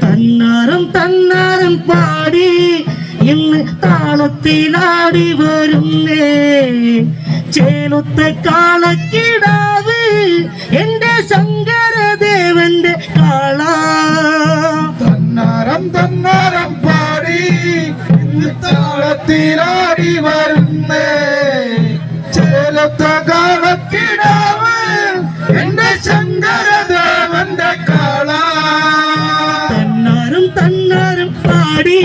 തന്നാരം തന്നാരം പാടി ഇന്ന് താളത്തിലാടി വരുന്നേ. ചേലൊത്ത കാളക്കിടാവ് എന്റെ ശങ്കരദേവന്റെ കാള. തന്നാരം തന്നാരം പാടി താളത്തിലാടി വരുന്നേ. ചേലത്ത കാളക്കിടാവ് എന്റെ ശങ്കരദേവന്റെ കാള. തന്നാരും തന്നാരും പാടി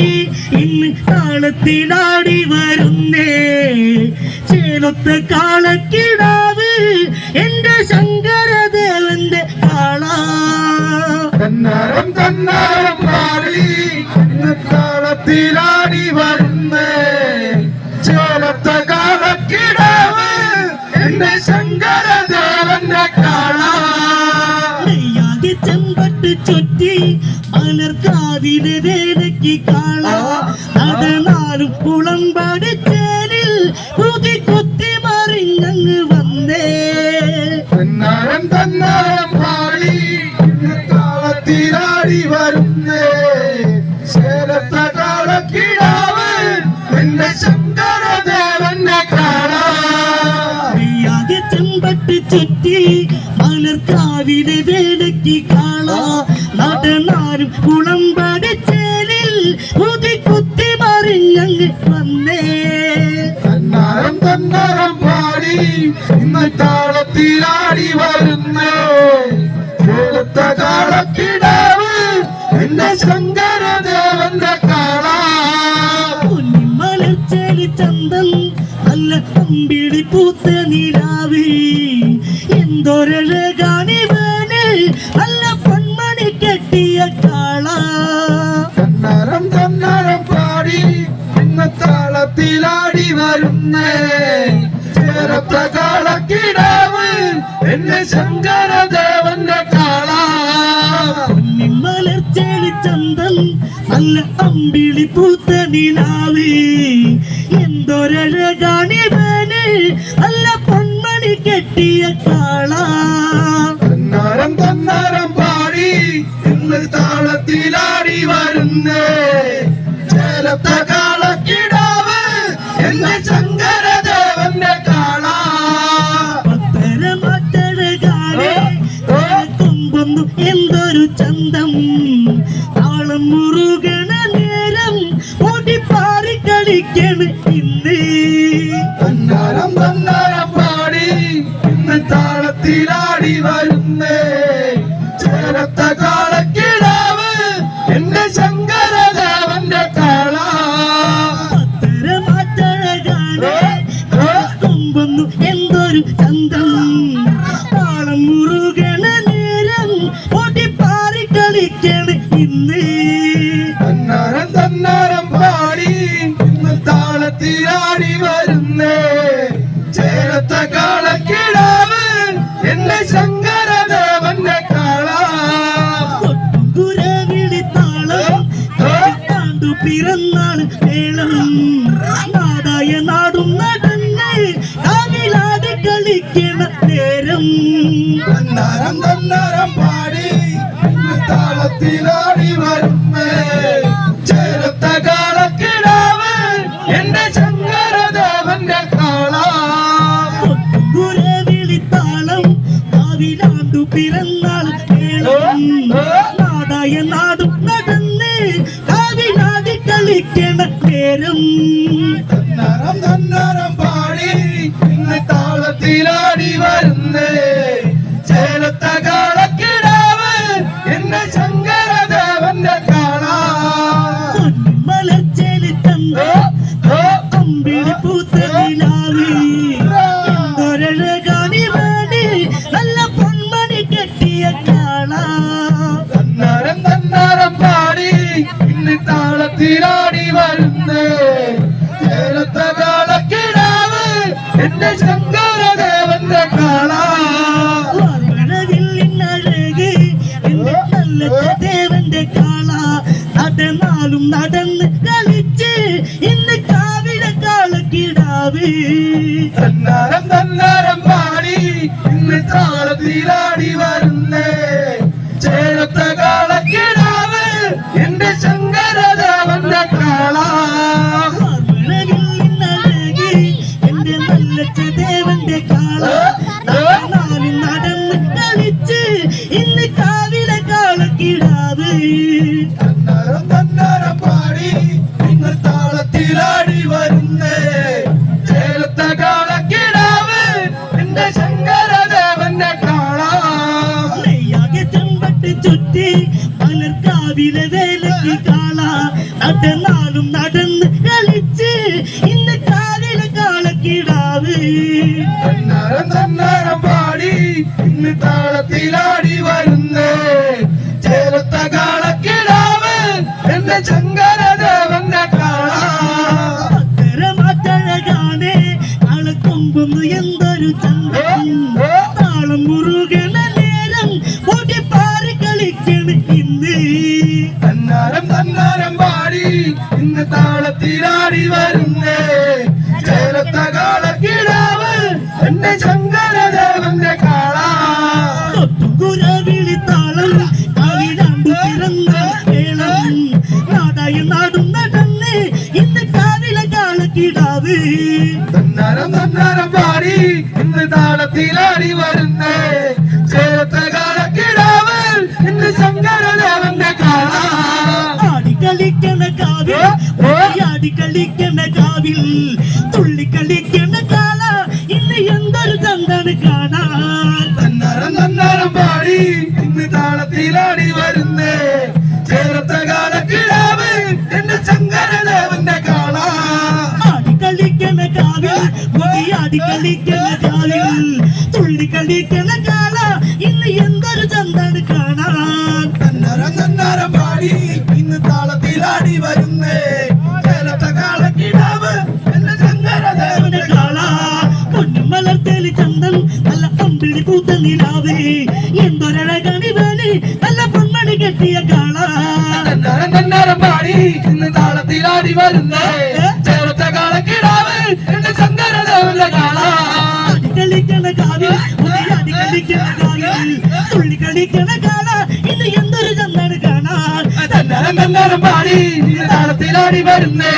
ഇന്ന് താളത്തിലാടി വരുന്നേ. ചേലത്ത് കാളക്കിടാവ് എന്റെ ശങ്കരദേവന്റെ കാള. തന്നാരം തന്നാരം പാടി ഇന്ന് താളത്തിലാടി വരുന്നേ. എന്റെ ശങ്കരദേവന്റെ കാള നെയ്യാകെ ചെമ്പട്ട് ചുറ്റി മലർക്കാവിലെ വേലയ്ക്ക് കാള നടനാലും കുളം മലർക്കാവിലെ വേലയ്ക്ക് കാള നടനാലും കുളം പടിച്ചേരിൽ കുതി കുത്തി മറിഞ്ഞങ്ങ് വന്നേ. തന്നാരം തന്നാരം പാടി. ഇന്ന് താളത്തിലാടി വരുന്നേ. ചേലത്ത കാളക്കിടാവ് എന്റെ ശങ്കരദേവന്റെ കാള. പൊന്നിമലർച്ചേലി ചന്തം നല്ല കമ്പിളി പൂത്ത നിലാവി. എന്തൊരഴകാണിവന് തന്നാരം തന്നരം പാടി ഇന്ന് താളത്തിലാടി വരുന്നേ. ചേരത്ത കാളക്കിടാവ് എന്റെ ശങ്കരദേവന്റെ കാള. പൊന്നിമലർച്ചേലി ചന്തം നല്ല അമ്പിളി പൂത്ത നിലാവി എന്തൊരഴകാണിവന് നല്ല പൊന്മണി കെട്ടിയ കാള. തന്നാരം തന്നാരം പാടി ഇന്ന് താളത്തിലാടി വരുന്നേ. ചേലത്ത കാളക്കിടാവ് എന്റെ ശങ്കരദേവന്റെ കാള. എന്തൊരു ചന്തം. താളം മുറുകണ നേരം ഓടിപ്പാറി കളിക്കണ ഇന്ന്. തന്നാരം തന്നാരം പാടി ഇന്ന് താളത്തിലാടി വരുന്നേ. ചേരത്ത എന്റെ ശങ്കരദേവന്റെ കള കൊമ്പൊന്നു എന്തൊരു ചന്തം. താളം മുറുകണ നേരം ഓടിപ്പാറി കളിക്കണ ഇന്ന്. തന്നാരം തന്നാരം പാടി ഇന്ന് താളത്തിലാടി വരുന്നേ. ചേരത്ത കാളക്കിടാവ് പിറന്നാൾ മേളം നാടായ നാടും നടന്ന് കാവിലാടി കളിക്കണ നേരം. തന്നാരം തന്നാരം പാടി. താളത്തിലാടി വരുന്നേ. ചേരത്ത കാളക്കിടാവ് എന്റെ ശങ്കരദേവന്റെ കാള. കൊട്ടുകുരവിളിത്താളം കാവിലാണ്ടു പിറന്നാൾ മേളം നാടായ നാടും നടന്ന് തന്നാരം തന്നാരം പാടി ഇന്ന് താളത്തിലാടി വരുന്നേ ചേലത്ത കാളക്കിടാവ് എന്റെ ശങ്കരദേവന്റെ കാള മലർച്ചേലി തന്ന അമ്പിളി പൂത്ത നിലാവി എന്തൊരഴകാണി വേണി നല്ല പൊന്മണി കെട്ടിയ കാള തന്നാരം തന്നാരം പാടി ഇന്ന് താളത്തിലാടി ദേവന്റെ കാള നടന്നാലും നടന്ന് കളിച്ച് ഇന്ന് കാവിലെ കാള കാളക്കിടാവ്. തന്നാരം തന്നാരം പാടി ഇന്ന് താളത്തിലാടി വരുന്നേ. ചേരത്ത കാളക്കിടാവ് തന്നാരം തന്നാരം പാടി ഇന്ന് താളത്തിലാടി വരുന്നേ. ചേലത്തെ കാളക്കിടാവ് എന്റെ ശങ്കരദേവന്റെ കാള. നെയ്യാകെ ചെമ്പട്ട് ചുറ്റി മലർക്കാവിലെ വേലക്ക് കാള. നടന്നാലും നടന്ന് കളിച്ച് ഇന്ന് കാവിലെ കാളക്കിടാവ്. തന്നാരം തന്നാരം പാടി ഇന്ന് താളത്തിലാടി താളത്തിലാടി വരുന്നേ. ചേലത്ത കാളക്കിടാവ് എന്റെ ശങ്കരദേവന്റെ കാള. കാവിലാണ്ടു പിറന്ന വേളം നാടായി നാടും നടന്ന് ഇന്ന് കാവിലെ കാളക്കിടാവ്. തന്നാരം തന്നാരം പാടി ഇന്ന് താളത്തിലാടി വരുന്നേ. ചേരത്ത കാളക്കിടാവ് ഇന്ന് ശങ്കരദേവന്റെ കാള. ആടി കളിക്കണ കാവിൽ തുള്ളി കളിക്കണ കാള ഇന്ന് എന്തൊരു ചന്താണ് കാണാൻ തന്നാരം തന്നാരം വേണി നല്ല പൊന്മണി കെട്ടിയ പാടി ഇന്ന് താളത്തിലാടി വരുന്നേ. ചേർത്ത കാളക്കിടാവ് എന്റെ ശങ്കരദേവന്റെ ആടി കളിക്കണ ആടി കളിക്കണ കാവിൽ തുള്ളി കളിക്കണ കാള. ഇന്ന് എന്തൊരു ചന്താണ് കാണാൻ തന്നാരം തന്നാരം പാടി ഇന്ന് താളത്തിലാടി വരുന്നേ.